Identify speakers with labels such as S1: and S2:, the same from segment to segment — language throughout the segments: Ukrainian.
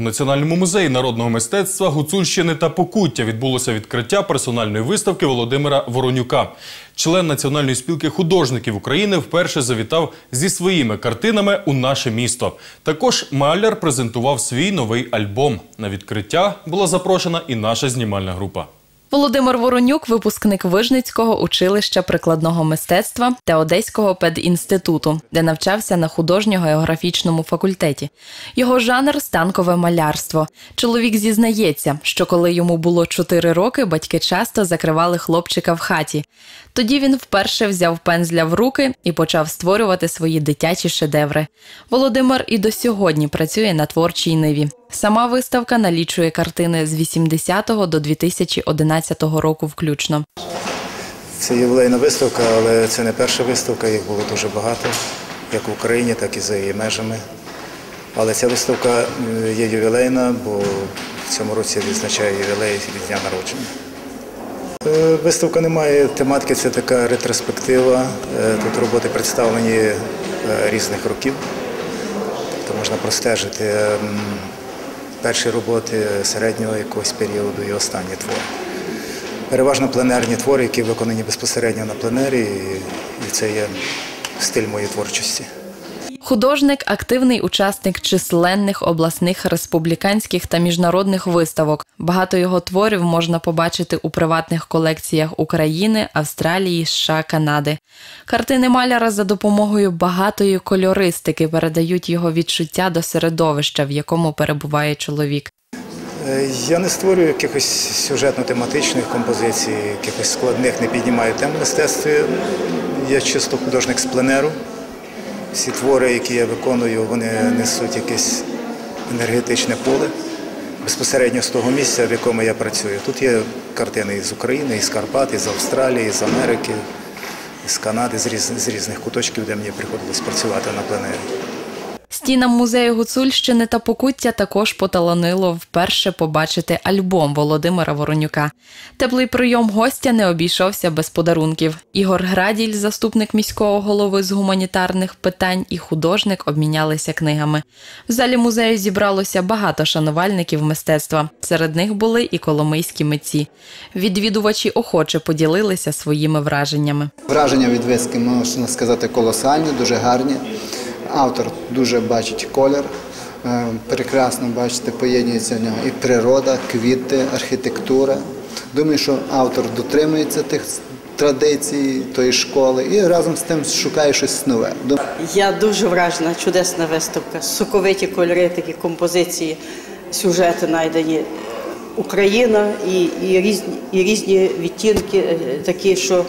S1: У Національному музеї народного мистецтва Гуцульщини та Покуття відбулося відкриття персональної виставки Володимира Воронюка. Член Національної спілки художників України вперше завітав зі своїми картинами у наше місто. Також маляр презентував свій новий альбом. На відкриття була запрошена і наша знімальна група.
S2: Володимир Воронюк, випускник Вижницького училища прикладного мистецтва та Одеського педінституту, де навчався на художньо-географічному факультеті. Його жанр станкове малярство. Чоловік зізнається, що коли йому було 4 роки, батьки часто закривали хлопчика в хаті. Тоді він вперше взяв пензля в руки і почав створювати свої дитячі шедеври. Володимир і до сьогодні працює на творчій ниві. Сама виставка налічує картини з 80 до 2011 року включно.
S3: Це ювілейна виставка, але це не перша виставка, їх було дуже багато, як в Україні, так і за її межами. Але ця виставка е, є ювілейна, бо в цьому році відзначає ювілей від дня народження. Е, Виставка не має тематики, це така ретроспектива. Е, Тут роботи представлені різних років, то можна простежити м, перші роботи середнього якогось періоду і останні твори. Переважно пленерні твори, які виконані безпосередньо на пленері, і- це є стиль моєї творчості.
S2: Художник активний учасник численних обласних, республіканських та міжнародних виставок. Багато його творів можна побачити у приватних колекціях України, Австралії, США, Канади. Картини маляра за допомогою багатої кольористики передають його відчуття до середовища, в якому перебуває чоловік.
S3: Е, Я не створюю якихось сюжетно-тематичних композицій, якихось складних, не піднімаю тем мистецтві. Я чисто художник з пленеру. Всі твори, які я виконую, вони несуть якесь енергетичне поле безпосередньо з того місця, в якому я працюю. Тут є картини із України, із Карпат, із Австралії, з Америки, з Канади, з різних куточків, де мені приходилось працювати на пленері.
S2: Стінам музею Гуцульщини та Покуття також поталанило вперше побачити альбом Володимира Воронюка. Теплий прийом гостя не обійшовся без подарунків. Ігор Граділь, заступник міського голови з гуманітарних питань, і художник обмінялися книгами. В залі музею зібралося багато шанувальників мистецтва. Серед них були і коломийські митці. Відвідувачі охоче поділилися своїми враженнями.
S4: Враження від виставки, можна сказати, колосальні, дуже гарні. Автор дуже бачить колір, е, прекрасно бачите, поєднується в нього і природа, квіти, архітектура. Думаю, що автор дотримується тих традицій тої школи і разом з тим шукає щось нове.
S5: Я дуже вражена, чудесна виставка. Соковиті кольори, такі композиції, сюжети знайдені. Україна і, і, різні, і різні відтінки, е, такі, що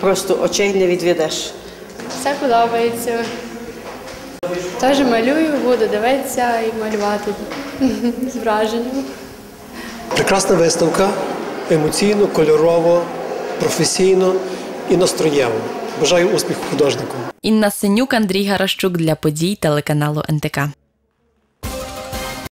S5: просто очей не відведеш.
S6: Все подобається. Теж малюю, буду дивитися і малювати з враженням.
S7: Прекрасна виставка, емоційно, кольорово, професійно і настроєво. Бажаю успіху художнику.
S2: Інна Синюк, Андрій Гарашчук для подій телеканалу НТК.